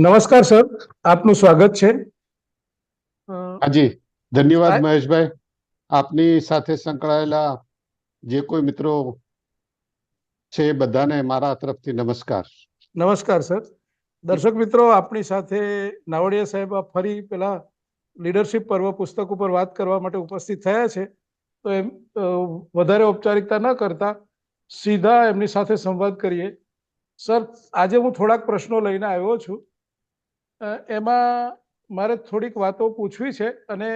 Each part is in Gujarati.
નમસ્કાર સર. આપનું સ્વાગત છે. હાજી. ધન્યવાદ મહેશભાઈ. આપની સાથે સંકળાયેલા જે કોઈ મિત્રો છે બધાને મારા તરફથી નમસ્કાર. નમસ્કાર સર. દર્શક મિત્રો આપણી સાથે નાવડિયા સાહેબ ફરી પેલા લીડરશિપ પર્વ પુસ્તક ઉપર વાત કરવા માટે ઉપસ્થિત થયા છે. તો એમ વધારે ઔપચારિકતા ન કરતા સીધા એમની સાથે સંવાદ કરીએ. સર આજે હું થોડાક પ્રશ્નો લઈને આવ્યો છું. એમાં મારે થોડીક વાતો પૂછવી છે અને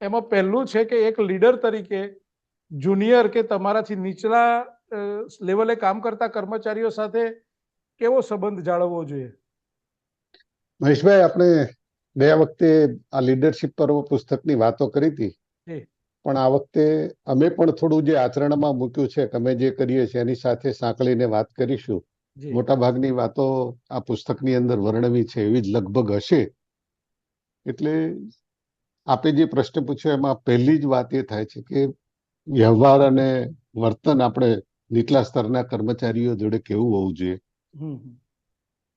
એમાં પહેલું છે કે એક લીડર તરીકે જુનિયર કે તમારાથી નીચલા લેવલે કામ કરતા કર્મચારીઓ સાથે કેવો સંબંધ જાળવવો જોઈએ? મહેશભાઈ આપણે ગયા વખતે આ લીડરશિપ પર્વ પુસ્તકની વાતો કરી હતી. પણ આ વખતે અમે પણ થોડું જે આચરણમાં મૂક્યું છે અમે જે કરીએ છીએ એની સાથે સાંકળીને વાત કરીશું. મોટા ભાગની વાતો આ પુસ્તકની અંદર વર્ણવી છે એવી જ લગભગ હશે. એટલે આપે જે પ્રશ્ન પૂછ્યો એમાં પહેલી જ વાત એ થાય છે કે વ્યવહાર અને વર્તન આપણે નીચલા સ્તરના કર્મચારીઓ જોડે કેવું હોવું જોઈએ.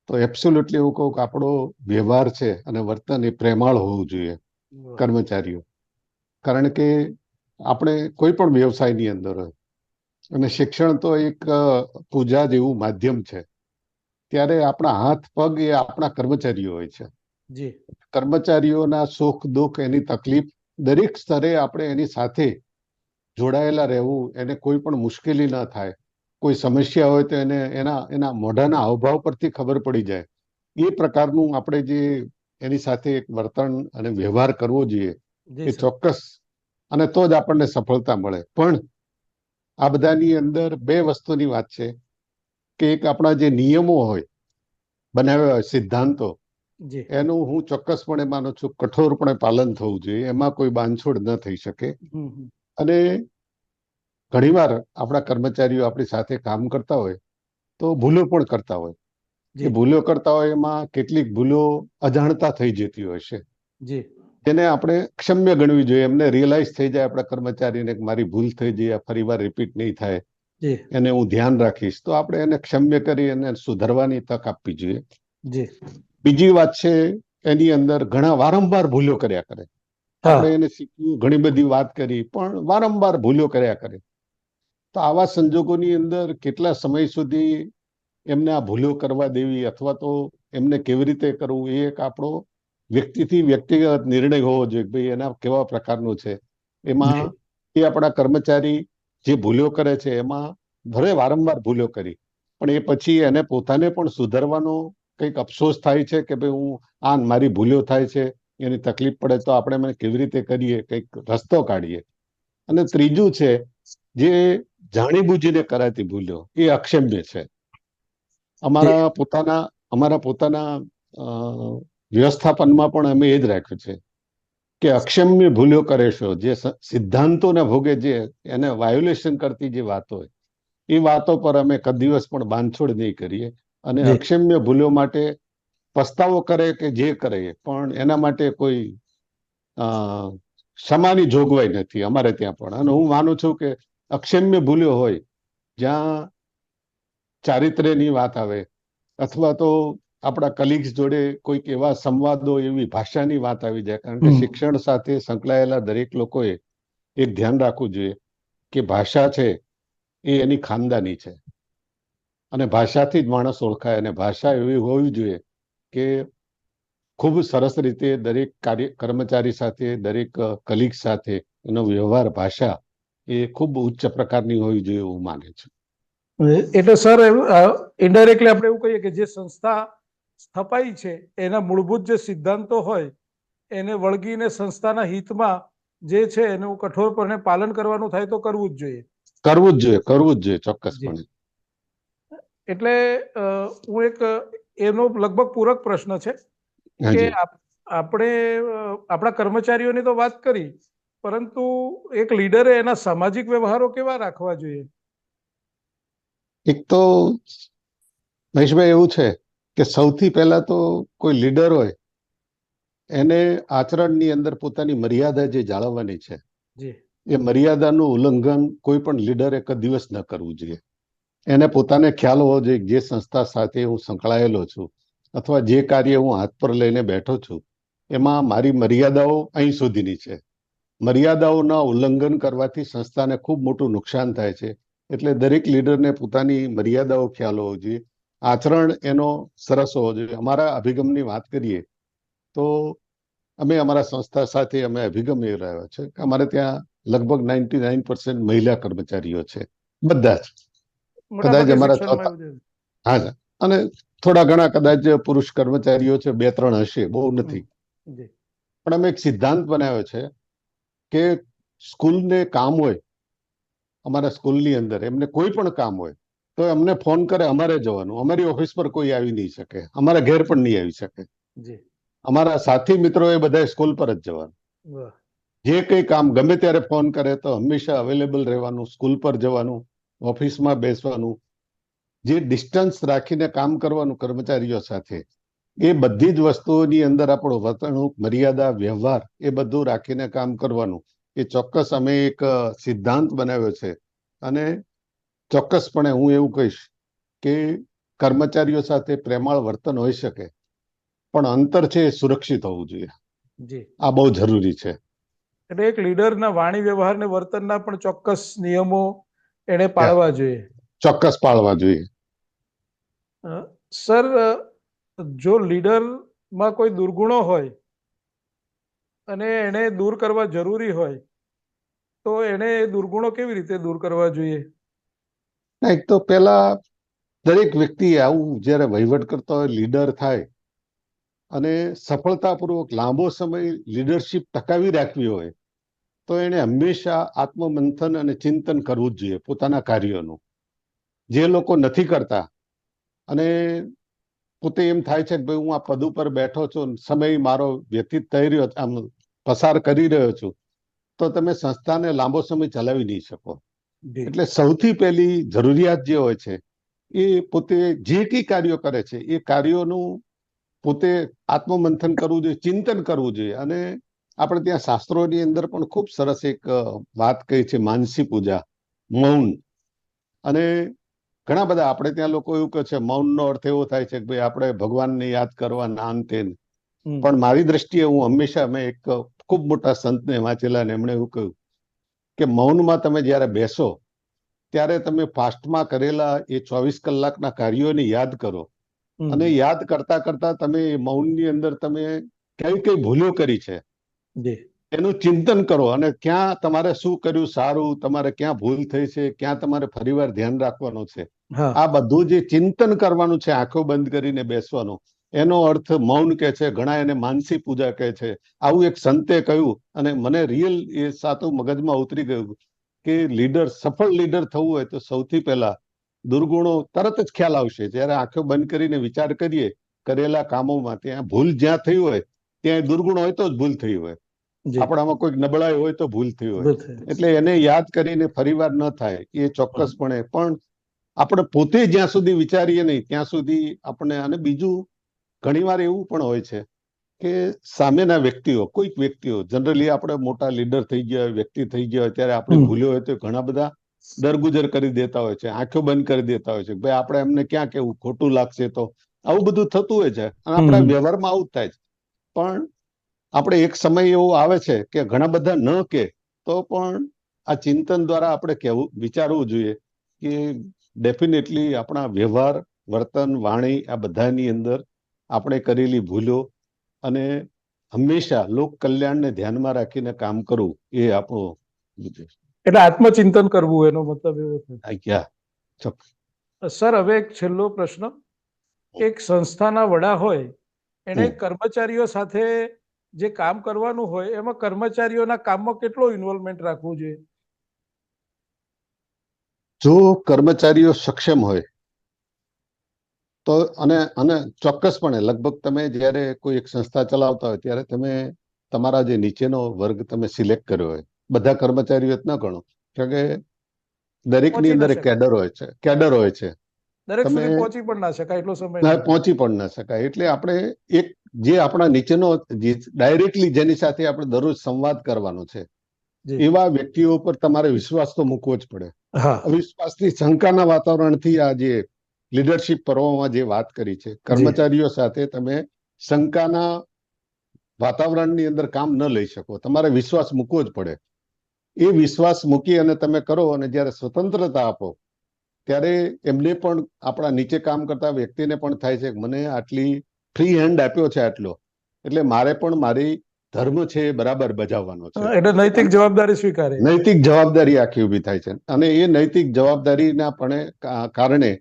તો એબ્સોલ્યુટલી એવું કહું કે આપણો વ્યવહાર છે અને વર્તન એ પ્રેમાળ હોવું જોઈએ કર્મચારીઓ. કારણ કે આપણે કોઈ પણ વ્યવસાયની અંદર હોય અને શિક્ષણ તો એક પૂજા જેવું માધ્યમ છે. ત્યારે આપણા હાથ પગ એ આપણા કર્મચારીઓ હોય છે. જી. કર્મચારીઓના સુખ દુઃખ એની તકલીફ દરેક સ્તરે આપણે એની સાથે જોડાયેલા રહેવું એને કોઈ પણ મુશ્કેલી ન થાય. કોઈ સમસ્યા હોય તો એને એના એના મોઢાના હાવભાવ પરથી ખબર પડી જાય. એ પ્રકારનું આપણે જે એની સાથે એક વર્તન અને વ્યવહાર કરવો જોઈએ એ ચોક્કસ અને તો જ આપણને સફળતા મળે. પણ આ બધાની અંદર બે વસ્તુની વાત છે કે એક આપણા જે નિયમો હોય બનાવ્યા હોય સિદ્ધાંતો એનું હું ચોક્કસપણે માનું છું કઠોરપણે પાલન થવું જોઈએ એમાં કોઈ બાંધછોડ ન થઈ શકે. અને ઘણીવાર આપણા કર્મચારીઓ આપણી સાથે કામ કરતા હોય તો ભૂલો પણ કરતા હોય. જે. ભૂલો કરતા હોય એમાં કેટલીક ભૂલો અજાણતા થઈ જતી હોય છે. તેને આપણે ક્ષમ્ય ગણવી જોઈએ. એમને રિયલાઇઝ થઈ જાય આપણા કર્મચારીને મારી ભૂલ થઈ જઈ ફરી વાર રિપીટ નહીં થાય. એને હું ધ્યાન રાખીશ. તો આપણે એને ક્ષમ્ય કરી એને સુધારવાની તક આપવી જોઈએ. બીજી વાત છે એની અંદર ઘણા વારંવાર ભૂલો કર્યા કરે. આપણે એને શીખ્યું ઘણી બધી વાત કરી પણ વારંવાર ભૂલો કર્યા કરે. તો આવા સંજોગોની અંદર કેટલા સમય સુધી એમને આ ભૂલો કરવા દેવી અથવા તો એમને કેવી રીતે કરવું એ એક આપણો વ્યક્તિથી વ્યક્તિગત નિર્ણય હોવો જોઈએ ભાઈ એના કેવા પ્રકારનો છે. એમાં એ આપણા કર્મચારી જે ભૂલો કરે છે એમાં ભલે વારંવાર ભૂલો કરી પણ એ પછી એને પોતાને પણ સુધારવાનો કંઈક અફસોસ થાય છે કે ભાઈ હું આ મારી ભૂલો થાય છે એની તકલીફ પડે તો આપણે મને કેવી રીતે કરીએ કંઈક રસ્તો કાઢીએ. અને ત્રીજું છે જે જાણીબૂજીને કરાતી ભૂલો એ અક્ષમ્ય છે. અમારા પોતાના અમારા પોતાના વ્યવસ્થાપનમાં પણ અમે એ જ રાખ્યું છે કે અક્ષમ્ય ભૂલ્યો કરે છો જે સિદ્ધાંતોના ભોગે જે એને વાયોલેશન કરતી જે વાતો હોય એ વાતો પર અમે કદ દિવસ પણ બાંધછોડ નહીં કરીએ અને અક્ષમ્ય ભૂલ્યો માટે પસ્તાવો કરે કે જે કરે પણ એના માટે કોઈ અ, ક્ષમાની જોગવાઈ નથી અમારે ત્યાં પણ. અને હું માનું છું કે અક્ષમ્ય ભૂલ્યો હોય જ્યાં ચારિત્ર્યની વાત આવે અથવા તો આપણા કલીગ્સ જોડે કોઈક એવા સંવાદો એવી ભાષાની વાત આવી જાય. કારણ કે શિક્ષણ સાથે સંકળાયેલા દરેક લોકોએ એક ધ્યાન રાખવું જોઈએ કે ભાષા છે એ એની ખાનદાની છે. અને ભાષાથી જ માણસ ઓળખાય અને ભાષા એવી હોવી જોઈએ કે ખૂબ સરસ રીતે દરેક કાર્ય કર્મચારી સાથે દરેક કલીગ સાથે એનો વ્યવહાર ભાષા એ ખૂબ ઉચ્ચ પ્રકારની હોવી જોઈએ એવું માને છું. એટલે સર ઇન્ડાયરેક્ટલી આપણે એવું કહીએ કે જે સંસ્થા સ્થપાઈ છે એના મૂળભૂત જે સિદ્ધાંતો હોય એને વળગીને સંસ્થાના હિતમાં જે છે એનું કઠોરપણે પાલન કરવાનું થાય તો કરવું જ જોઈએ. કરવું જ જોઈએ કરવું જ જોઈએ ચોક્કસપણે. એટલે હું એક એનો લગભગ પૂરક પ્રશ્ન છે કે આપણે આપણા કર્મચારીઓની તો વાત કરી પરંતુ એક લીડરે એના સામાજિક વ્યવહારો કેવા રાખવા જોઈએ? એક તો મહેશભાઈ એવું છે કે સૌથી પહેલા તો કોઈ લીડર હોય એને આચરણની અંદર પોતાની મર્યાદા જે જાળવવાની છે એ મર્યાદાનું ઉલ્લંઘન કોઈ પણ લીડર એક દિવસ ન કરવું જોઈએ. એને પોતાને ખ્યાલ હોવો જોઈએ જે સંસ્થા સાથે હું સંકળાયેલો છું અથવા જે કાર્ય હું હાથ પર લઈને બેઠો છું એમાં મારી મર્યાદાઓ અહીં સુધીની છે. મર્યાદાઓના ઉલ્લંઘન કરવાથી સંસ્થાને ખૂબ મોટું નુકસાન થાય છે. એટલે દરેક લીડરને પોતાની મર્યાદાઓ ખ્યાલ હોવો જોઈએ આચરણ એનો સરસ હોવો જોઈએ. અમારા અભિગમની વાત કરીએ તો અમે અમારા સંસ્થા સાથે અમે અભિગમ એ રહ્યો છે કે અમારે ત્યાં લગભગ નાઇન્ટી નાઇન મહિલા કર્મચારીઓ છે. બધા જ. કદાચ અમારા ચોથા- હા અને થોડા ઘણા કદાચ પુરુષ કર્મચારીઓ છે બે ત્રણ હશે બહુ નથી. પણ અમે એક સિદ્ધાંત બનાવ્યો છે કે સ્કૂલને કામ હોય અમારા સ્કૂલની અંદર એમને કોઈ પણ કામ હોય તો એમને ફોન કરે અમારે જવાનું. અમારી ઓફિસ પર કોઈ આવી નહીં શકે. અમારા ઘેર પણ નહીં આવી શકે. અમારા સાથી મિત્રો એ બધા સ્કૂલ પર જ જવાનું. જે કંઈ કામ ગમે ત્યારે ફોન કરે તો હંમેશા અવેલેબલ રહેવાનું સ્કૂલ પર જવાનું ઓફિસમાં બેસવાનું. જે ડિસ્ટન્સ રાખીને કામ કરવાનું કર્મચારીઓ સાથે એ બધી જ વસ્તુઓની અંદર આપણો વર્તણૂક મર્યાદા વ્યવહાર એ બધું રાખીને કામ કરવાનું. એ ચોક્કસ અમે એક સિદ્ધાંત બનાવ્યો છે. અને ચોક્કસપણે હું એવું કહીશ કે કર્મચારીઓ સાથે પ્રેમાળ વર્તન હોઈ શકે પણ અંતર છે એ સુરક્ષિત હોવું જોઈએ. આ બહુ જરૂરી છે. એટલે એક લીડરના વાણી વ્યવહાર ને વર્તનના પણ ચોક્કસ નિયમો એને પાળવા જોઈએ. ચોક્કસ પાળવા જોઈએ. સર જો લીડરમાં કોઈ દુર્ગુણો હોય અને એને દૂર કરવા જરૂરી હોય તો એને દુર્ગુણો કેવી રીતે દૂર કરવા જોઈએ? ના, એક તો પહેલા દરેક વ્યક્તિ આવું જ્યારે વહીવટ કરતો હોય લીડર થાય અને સફળતાપૂર્વક લાંબો સમય લીડરશિપ ટકાવી રાખવી હોય, તો એણે હંમેશા આત્મમંથન અને ચિંતન કરવું જ જોઈએ પોતાના કાર્યોનું. જે લોકો નથી કરતા અને પોતે એમ થાય છે કે ભાઈ હું આ પદ ઉપર બેઠો છું, સમય મારો વ્યતીત થઈ રહ્યો, આમ પસાર કરી રહ્યો છું, તો તમે સંસ્થાને લાંબો સમય ચલાવી નહીં શકો. એટલે સૌથી પહેલી જરૂરિયાત જે હોય છે એ પોતે જે કઈ કાર્યો કરે છે એ કાર્યોનું પોતે આત્મમંથન કરવું જોઈએ ચિંતન કરવું જોઈએ. અને આપણે ત્યાં શાસ્ત્રોની અંદર પણ ખૂબ સરસ એક વાત કહી છે માનસી પૂજા મૌન. અને ઘણા બધા આપણે ત્યાં લોકો એવું કહે છે મૌનનો અર્થ એવો થાય છે કે ભાઈ આપણે ભગવાનને યાદ કરવા નાન તેન પણ મારી દ્રષ્ટિએ હું હંમેશા મેં એક ખૂબ મોટા સંતને વાંચેલા ને એમણે એવું કહ્યું કે મૌનમાં તમે જ્યારે બેસો ત્યારે તમે ફાસ્ટમાં કરેલા એ ચોવીસ કલાકના કાર્યોને યાદ કરો. અને યાદ કરતા કરતા તમે મૌનની અંદર તમે કઈ કઈ ભૂલો કરી છે એનું ચિંતન કરો અને ક્યાં તમારે શું કર્યું સારું તમારે ક્યાં ભૂલ થઈ છે ક્યાં તમારે ફરીવાર ધ્યાન રાખવાનું છે. આ બધું જે ચિંતન કરવાનું છે આંખો બંધ કરીને બેસવાનું એનો અર્થ મૌન કે છે ઘણા એને માનસી પૂજા કહે છે. આવું એક સંતે કહ્યું અને મને રિયલ એ સાતું મગજમાં ઉતરી ગયું કે લીડર સફળ લીડર થવું હોય તો સૌથી પહેલા દુર્ગુણો તરત જ ખ્યાલ આવશે. જ્યારે આંખો બંધ કરીને વિચાર કરીએ કરેલા કામોમાં ત્યાં ભૂલ જ્યાં થઈ હોય ત્યાં દુર્ગુણ હોય તો જ ભૂલ થઈ હોય. આપણામાં કોઈક નબળાઈ હોય તો ભૂલ થઈ હોય. એટલે એને યાદ કરીને ફરીવાર ન થાય. એ ચોક્કસપણે. પણ આપણે પોતે જ્યાં સુધી વિચારીએ નહીં ત્યાં સુધી આપણે અને બીજું ઘણીવાર એવું પણ હોય છે કે સામેના વ્યક્તિઓ કોઈક વ્યક્તિઓ જનરલી આપણે મોટા લીડર થઈ ગયા હોય વ્યક્તિ થઈ ગયા હોય ત્યારે આપણે ભૂલ્યો હોય તો ઘણા બધા દરગુજર કરી દેતા હોય છે આંખો બંધ કરી દેતા હોય છે ભાઈ આપણે એમને ક્યાં કેવું ખોટું લાગશે તો? આવું બધું થતું હોય છે અને આપણા વ્યવહારમાં આવું થાય છે. પણ આપણે એક સમય એવો આવે છે કે ઘણા બધા ન કે તો પણ આ ચિંતન દ્વારા આપણે કહેવું વિચારવું જોઈએ કે ડેફિનેટલી આપણા વ્યવહાર વર્તન વાણી આ બધાની અંદર આપણે કરેલી ભૂલો અને હંમેશા લોક કલ્યાણને ધ્યાનમાં રાખીને કામ કરવું એ આપણો એટલે આત્મચિંતન કરવું એનો મતલબ એવો સર હવે એક છેલ્લો પ્રશ્ન. એક સંસ્થાના વડા હોય એને કર્મચારીઓ સાથે જે કામ કરવાનું હોય એમાં કર્મચારીઓના કામમાં કેટલો ઇન્વોલ્વમેન્ટ રાખવું જોઈએ? જો કર્મચારીઓ સક્ષમ હોય તો અને અને ચોક્કસપણે લગભગ તમે જ્યારે કોઈ એક સંસ્થા ચલાવતા હોય ત્યારે તમે તમારા જે નીચેનો વર્ગ તમે સિલેક્ટ કર્યો હોય બધા કર્મચારીઓ ન ગણો કારણ કે દરેકની અંદર કેડર હોય છે કેડર હોય છે. દરેક સુધી પહોંચી પણ ના શકાય એટલો સમય. પહોંચી પણ ન શકાય. એટલે આપણે એક જે આપણા નીચેનો ડાયરેક્ટલી જેની સાથે આપણે દરરોજ સંવાદ કરવાનો છે એવા વ્યક્તિઓ પર તમારે વિશ્વાસ તો મૂકવો જ પડે. અવિશ્વાસની શંકાના વાતાવરણથી આ જે લીડરશિપ પર્વમાં જે વાત કરી છે કર્મચારીઓ સાથે તમે શંકાના વાતાવરણની અંદર કામ ન લઈ શકો. તમારે વિશ્વાસ મૂકવો જ પડે. એ વિશ્વાસ મૂકી અને તમે કરો અને જ્યારે સ્વતંત્રતા આપો ત્યારે એમને પણ આપણા નીચે કામ કરતા વ્યક્તિને પણ થાય છે મને આટલી ફ્રી હેન્ડ આપ્યો છે આટલો. એટલે મારે પણ મારી ધર્મ છે એ બરાબર બજાવવાનો છે. એટલે નૈતિક જવાબદારી સ્વીકારે. નૈતિક જવાબદારી આખી ઊભી થાય છે. અને એ નૈતિક જવાબદારીના પણ કારણે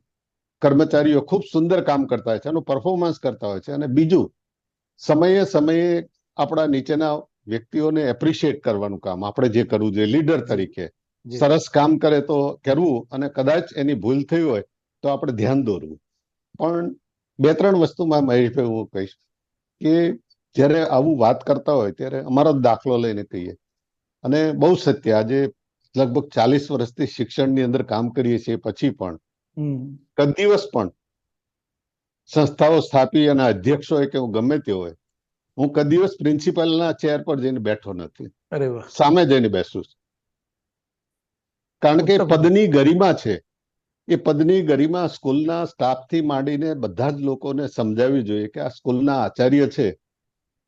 કર્મચારીઓ ખૂબ સુંદર કામ કરતા હોય છે એનું પરફોર્મન્સ કરતા હોય છે. અને બીજું સમયે સમયે આપણા નીચેના વ્યક્તિઓને એપ્રિશિએટ કરવાનું કામ આપણે જે કરવું જોઈએ લીડર તરીકે. સરસ કામ કરે તો કરવું અને કદાચ એની ભૂલ થઈ હોય તો આપણે ધ્યાન દોરવું. પણ બે ત્રણ વસ્તુમાં મહેશભાઈ હું કહીશ કે જ્યારે આવું વાત કરતા હોય ત્યારે અમારો જ દાખલો લઈને કહીએ. અને બહુ સત્ય આજે લગભગ ચાલીસ વર્ષથી શિક્ષણની અંદર કામ કરીએ છીએ પછી પણ. કદ દિવસ પણ સંસ્થાઓ સ્થાપી અને અધ્યક્ષ હોય કે ગમે તે હોય હું કદ દિવસ પ્રિન્સિપલના ચેર પર જઈને બેઠો નથી. સામે જઈને બેસું છું. કારણ કે પદની ગરિમા છે. એ પદની ગરિમા સ્કૂલના સ્ટાફથી માંડીને બધા જ લોકોને સમજાવવી જોઈએ કે આ સ્કૂલના આચાર્ય છે.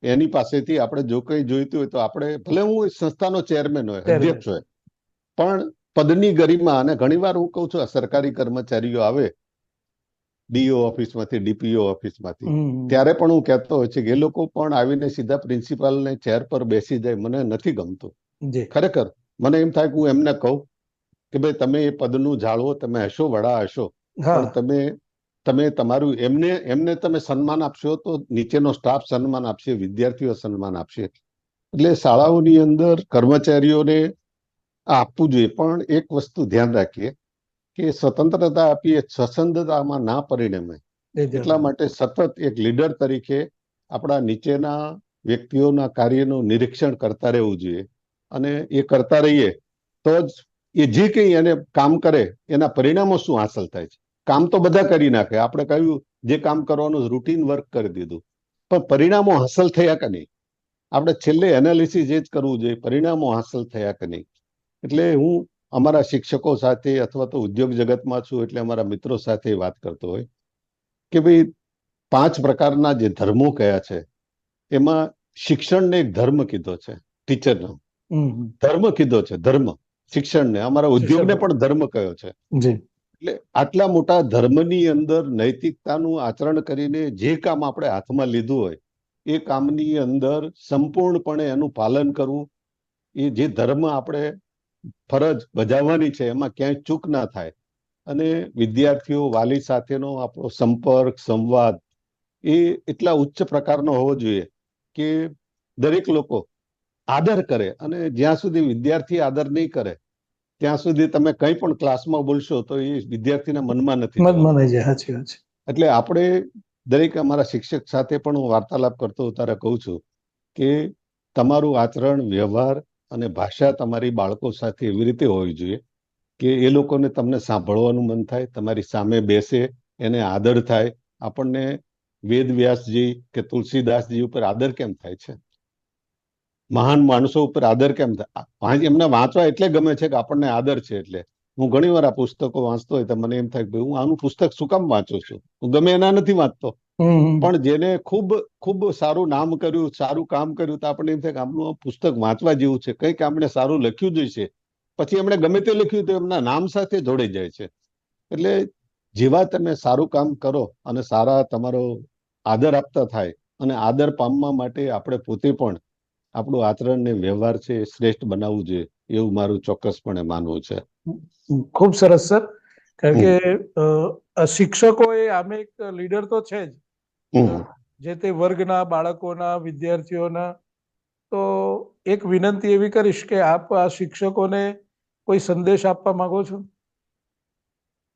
એની પાસેથી આપણે જો કંઈ જોઈતું હોય તો આપણે ભલે હું સંસ્થાનો ચેરમેન હોય અધ્યક્ષ હોય પણ પદની ગરિમા અને ઘણીવાર હું કહું છું આ સરકારી કર્મચારીઓ આવે ડીઓ ઓફિસમાંથી ડીપીઓ ઓફિસમાંથી. ત્યારે પણ હું કહેતો હોય છે કે એ લોકો પણ આવીને સીધા પ્રિન્સિપાલને ચેર પર બેસી જાય. મને નથી ગમતું. ખરેખર મને એમ થાય કે હું એમને કહું કે ભાઈ તમે એ પદનું જાળવો તમે હશો વડા હશો. પણ તમે તમે તમારું એમને એમને તમે સન્માન આપશો તો નીચેનો સ્ટાફ સન્માન આપશે વિદ્યાર્થીઓ સન્માન આપશે. એટલે શાળાઓની અંદર કર્મચારીઓને આપવું જોઈએ. પણ એક વસ્તુ ધ્યાન રાખીએ કે સ્વતંત્રતા આપીએ સ્વસંદતામાં ના પરિણમે. એટલા માટે સતત એક લીડર તરીકે આપણા નીચેના વ્યક્તિઓના કાર્યનું નિરીક્ષણ કરતા રહેવું જોઈએ. અને એ કરતા રહીએ તો જ એ જે કંઈ એને કામ કરે એના પરિણામો શું હાંસલ થાય છે. કામ તો બધા કરી નાખે. આપણે કહ્યું જે કામ કરવાનું રૂટીન વર્ક કરી દીધું. પણ પરિણામો હાંસલ થયા કે નહીં? આપણે છેલ્લે એનાલિસિસ એ જ કરવું જોઈએ પરિણામો હાંસલ થયા કે નહીં? એટલે હું અમારા શિક્ષકો સાથે અથવા તો ઉદ્યોગ જગતમાં છું એટલે અમારા મિત્રો સાથે વાત કરતો હોય કે ભાઈ પાંચ પ્રકારના જે ધર્મો કયા છે એમાં શિક્ષણને એક ધર્મ કીધો છે ટીચરનો. ધર્મ કીધો છે ધર્મ શિક્ષણને અમારા ઉદ્યોગને. પણ ધર્મ કયો છે એટલે આટલા મોટા ધર્મની અંદર નૈતિકતાનું આચરણ કરીને જે કામ આપણે હાથમાં લીધું હોય એ કામની અંદર સંપૂર્ણપણે એનું પાલન કરવું એ જે ધર્મ આપણે ફરજ બજાવવાની છે એમાં ક્યાંય ચૂક ના થાય અને વિદ્યાર્થીઓ વાલી સાથેનો આપણો સંપર્ક સંવાદ એ એટલા ઉચ્ચ પ્રકારનો હોવો જોઈએ કે દરેક લોકો આદર કરે અને જ્યાં સુધી વિદ્યાર્થી આદર નહીં કરે ત્યાં સુધી તમે કંઈ પણ ક્લાસમાં બોલશો તો એ વિદ્યાર્થીના મનમાં નથી મનમાં જવાનું. જાય સાચી વાત છે એટલે આપણે દરેક અમારા શિક્ષક સાથે પણ હું વાર્તાલાપ કરતો ત્યારે કહું છું કે તમારું આચરણ વ્યવહાર અને ભાષા તમારી બાળકો સાથે એવી રીતે હોવી જોઈએ કે એ લોકોને તમને સાંભળવાનું મન થાય, તમારી સામે બેસે, એને આદર થાય. આપણને વેદ વ્યાસજી કે તુલસીદાસજી ઉપર આદર કેમ થાય છે? મહાન માણસો ઉપર આદર કેમ થાય? એમને વાંચવા એટલે ગમે છે કે આપણને આદર છે એટલે. હું ઘણી વાર આ પુસ્તકો વાંચતો હોય તો મને એમ થાય કે હું આનું પુસ્તક શું કામ વાંચું છું? હું ગમે એના નથી વાંચતો. પણ જેને ખૂબ ખૂબ સારું નામ કર્યું સારું કામ કર્યું તો આપણે એમ થાય કે આમનું પુસ્તક વાંચવા જેવું છે. કંઈક આપણે સારું લખ્યું જ છે પછી એમણે ગમે તે લખ્યું તો એમના નામ સાથે જોડાઈ જાય છે. એટલે જેવા તમે સારું કામ કરો અને સારા તમારો આદર આપતા થાય અને આદર પામવા માટે આપણે પોતે પણ આપણું આચરણ ને વ્યવહાર છે એ શ્રેષ્ઠ બનાવવું જોઈએ એવું મારું ચોક્કસપણે માનવું છે. ખૂબ સરસ સર. કારણ કે શિક્ષકો એ આમે એક લીડર તો છે જ. જે તે વર્ગના બાળકોના વિદ્યાર્થીઓના તો એક વિનંતી એવી કરીશ કે આપ આ શિક્ષકોને કોઈ સંદેશ આપવા માંગો છો?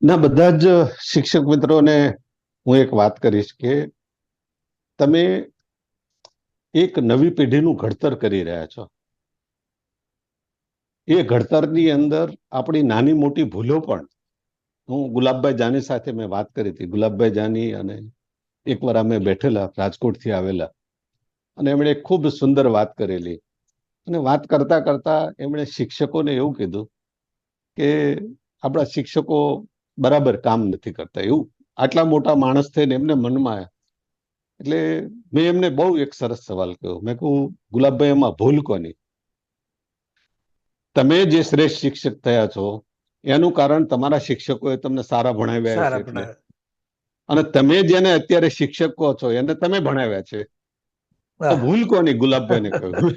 ના બધા જ શિક્ષક મિત્રોને હું એક વાત કરીશ કે તમે એક નવી પેઢીનું ઘડતર કરી રહ્યા છો. એ ઘડતરની અંદર આપણી નાની મોટી ભૂલો પણ હું ગુલાબભાઈ જાની સાથે મેં વાત કરી હતી. ગુલાબભાઈ જાની અને એકવાર અમે બેઠેલા રાજકોટથી આવેલા. અને એમણે ખૂબ સુંદર વાત કરેલી. અને વાત કરતા કરતા એમણે શિક્ષકોને એવું કીધું કે આપણા શિક્ષકો બરાબર કામ નથી કરતા. એવું આટલા મોટા માણસ થઈને એમને મનમાં એટલે મેં એમને બહુ એક સરસ સવાલ કહ્યો મેં કહું ગુલાબભાઈ એમાં ભૂલ કોની? તમે જે શ્રેષ્ઠ શિક્ષક થયા છો એનું કારણ તમારા શિક્ષકોએ તમને સારા ભણાવ્યા છે સારા એટલે. ભણાવ્યા. અને તમે જેને અત્યારે શિક્ષક કહો છો એને તમે ભણાવ્યા છે. ભૂલ કોની? ગુલાબભાઈને કહ્યું.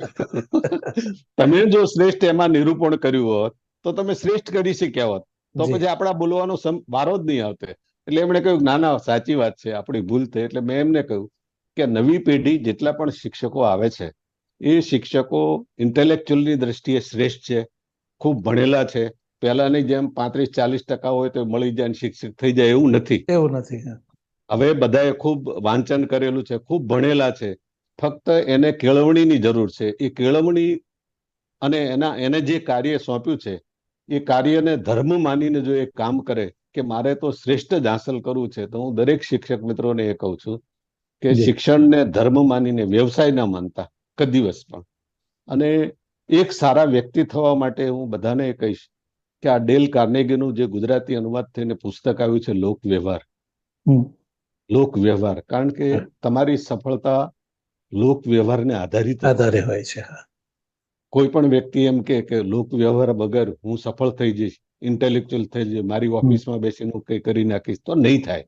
તમે જો શ્રેષ્ઠ એમાં નિરૂપણ કર્યું હોત તો તમે શ્રેષ્ઠ કરી શક્યા હોત. તો પછી આપણા બોલવાનો વારો જ નહીં આવતે. એટલે એમણે કહ્યું ના ના સાચી વાત છે આપણી ભૂલ થઈ. એટલે મેં એમને કહ્યું કે નવી પેઢી જેટલા પણ શિક્ષકો આવે છે એ શિક્ષકો ઇન્ટેલેક્ચ્યુઅલની દ્રષ્ટિએ શ્રેષ્ઠ છે ખૂબ ભણેલા છે. પહેલાની જેમ પાંત્રીસ ચાલીસ ટકા હોય તો મળી જાય ને શિક્ષક થઈ જાય એવું નથી. એવું નથી. હવે બધાએ ખૂબ વાંચન કરેલું છે ખૂબ ભણેલા છે ફક્ત એને કેળવણીની જરૂર છે એ કેળવણી અને એના એને જે કાર્ય સોંપ્યું છે એ કાર્યને ધર્મ માનીને જો એ કામ કરે કે મારે તો શ્રેષ્ઠ જ હાંસલ કરવું છે તો હું દરેક શિક્ષક મિત્રોને એ કહું છું કે. શિક્ષણને ધર્મ માનીને વ્યવસાય ના માનતા કદીવસ પણ અને એક સારા વ્યક્તિ થવા માટે હું બધાને કહીશ કે આ ડેલ કાર્નેગીનું જે ગુજરાતી અનુવાદ થઈને પુસ્તક આવ્યું છે લોક વ્યવહાર. લોક વ્યવહાર કારણ કે તમારી સફળતા લોક વ્યવહારને આધારિત. આધારે હોય. છે કોઈ પણ વ્યક્તિ એમ કે કે લોક વ્યવહાર વગર હું સફળ થઈ જઈશ ઇન્ટેલેક્ચ્યુઅલ થઈ જઈશ મારી ઓફિસમાં બેસીને હું કંઈ કરી નાખીશ તો નહીં થાય.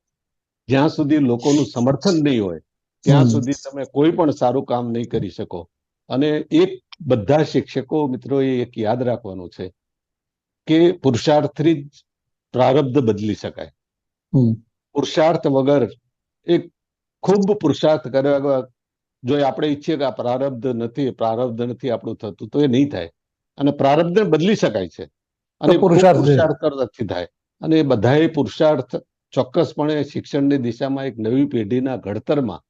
જ્યાં સુધી લોકોનું સમર્થન નહીં હોય ત્યાં સુધી તમે કોઈ પણ સારું કામ નહીં કરી શકો. અને એક બધા શિક્ષકો મિત્રોએ એક યાદ રાખવાનું છે કે પુરુષાર્થથી જ પ્રારબ્ધ બદલી શકાય. પુરુષાર્થ વગર એક ખૂબ પુરુષાર્થ કર્યા. જો આપણે ઈચ્છીએ કે આ પ્રારબ્ધ નથી પ્રારબ્ધ નથી આપણું થતું તો એ નહીં થાય. અને પ્રારબ્ધને બદલી શકાય છે. અને પુરુષાર્થ. કરવાથી થાય. અને એ બધાએ પુરુષાર્થ ચોક્કસપણે શિક્ષણની દિશામાં એક નવી પેઢીના ઘડતરમાં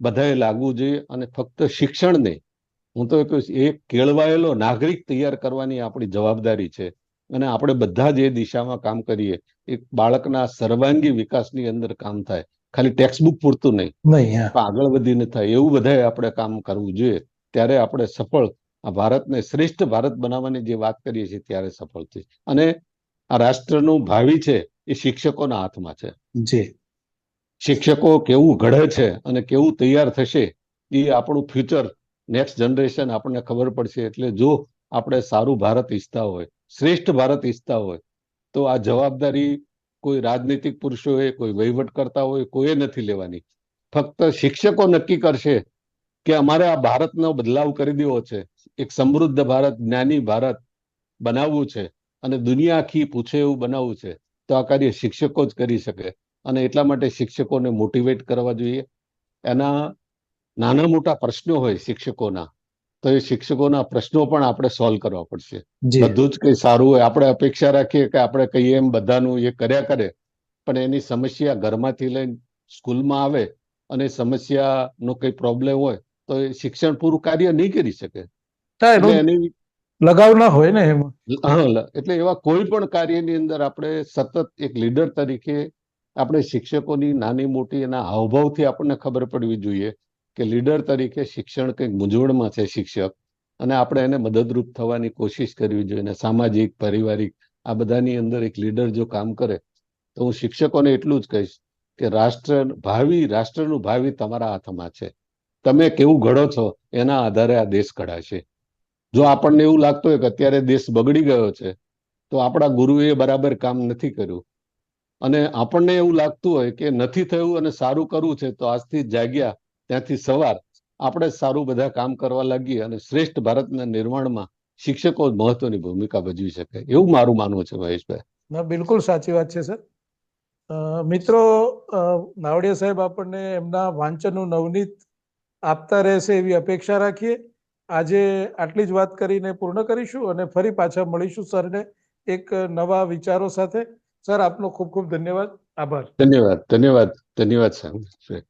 બધાએ લાગવું જોઈએ અને ફક્ત શિક્ષણ નહીં. હું તો એ કહીશ એક કેળવાયેલો નાગરિક તૈયાર કરવાની આપણી જવાબદારી છે. અને આપણે બધા જ એ દિશામાં કામ કરીએ. એક બાળકના સર્વાંગી વિકાસની અંદર કામ થાય. ખાલી ટેક્સ્ટ બુક પૂરતું નહીં. નહીં આગળ વધીને થાય એવું બધાએ આપણે કામ કરવું જોઈએ. ત્યારે આપણે સફળ આ ભારતને શ્રેષ્ઠ ભારત બનાવવાની જે વાત કરીએ છીએ ત્યારે સફળ થઈ અને આ રાષ્ટ્રનું ભાવિ છે એ શિક્ષકોના હાથમાં છે. જી. શિક્ષકો કેવું ઘડે છે અને કેવું તૈયાર થશે એ આપણું ફ્યુચર નેક્સ્ટ જનરેશન આપણને ખબર પડશે. એટલે જો આપણે સારું ભારત ઈચ્છતા હોય શ્રેષ્ઠ ભારત ઈચ્છતા હોય તો આ જવાબદારી કોઈ રાજનીતિક પુરુષોએ, કોઈ વહીવટ કરતા હોય કોઈએ નથી લેવાની. ફક્ત શિક્ષકો નક્કી કરશે કે અમારે આ ભારતનો બદલાવ કરી દેવો છે. એક સમૃદ્ધ ભારત, જ્ઞાની ભારત બનાવવું છે અને દુનિયા આખી પૂછે એવું બનાવવું છે. તો આ કાર્ય શિક્ષકો જ કરી શકે અને એટલા માટે શિક્ષકોને મોટિવેટ કરવા જોઈએ. એના નાના મોટા પ્રશ્નો હોય શિક્ષકોના. તો એ શિક્ષકોના પ્રશ્નો પણ આપણે સોલ્વ કરવા પડશે. બધું જ કઈ સારું હોય. આપણે અપેક્ષા રાખીએ કે આપણે કહીએ એમ બધાનું એ કર્યા કરે. પણ એની સમસ્યા ઘરમાંથી લઈને સ્કૂલમાં આવે અને સમસ્યાનો કઈ પ્રોબ્લેમ હોય તો એ શિક્ષણ પૂરું કાર્ય નહીં કરી શકે. એની લગાવ ના હોય ને એમાં. એટલે એવા કોઈ પણ કાર્યની અંદર આપણે સતત એક લીડર તરીકે આપણે શિક્ષકોની નાની મોટી એના હાવભાવથી આપણને ખબર પડવી જોઈએ. કે લીડર તરીકે શિક્ષણ કંઈક મૂંઝવણમાં છે શિક્ષક, અને આપણે એને મદદરૂપ થવાની કોશિશ કરવી જોઈએ સામાજિક, પારિવારિક, આ બધાની અંદર એક લીડર જો કામ કરે, તો હું શિક્ષકોને એટલું જ કહીશ કે રાષ્ટ્ર, ભાવિ, રાષ્ટ્રનું ભાવિ તમારા હાથમાં છે. તમે કેવું ઘડો છો એના આધારે આ દેશ ઘડાશે. જો આપણને એવું લાગતું હોય કે અત્યારે દેશ બગડી ગયો છે, તો આપણા ગુરુએ બરાબર કામ નથી કર્યું. અને આપણને એવું લાગતું હોય કે નથી થયું અને સારું કરવું છે, તો આજથી જાગ્યા ત્યાંથી સવાર આપણે સારું બધા કામ કરવા લાગીએ અને શ્રેષ્ઠ ભારતના નિર્માણમાં શિક્ષકો મહત્વની ભૂમિકા ભજવી શકે. એવું મારું માનવું છે મહેશભાઈ. ના બિલકુલ સાચી વાત છે સર. મિત્રો નાવડિયા સાહેબ આપણને એમના વાંચનનું નવનીત આપતા રહેશે એવી અપેક્ષા રાખીએ. આજે આટલી જ વાત કરીને પૂર્ણ કરીશું અને ફરી પાછા મળીશું સરને એક નવા વિચારો સાથે. સર આપનો ખૂબ ખૂબ ધન્યવાદ. આભાર. ધન્યવાદ ધન્યવાદ ધન્યવાદ સાહેબ.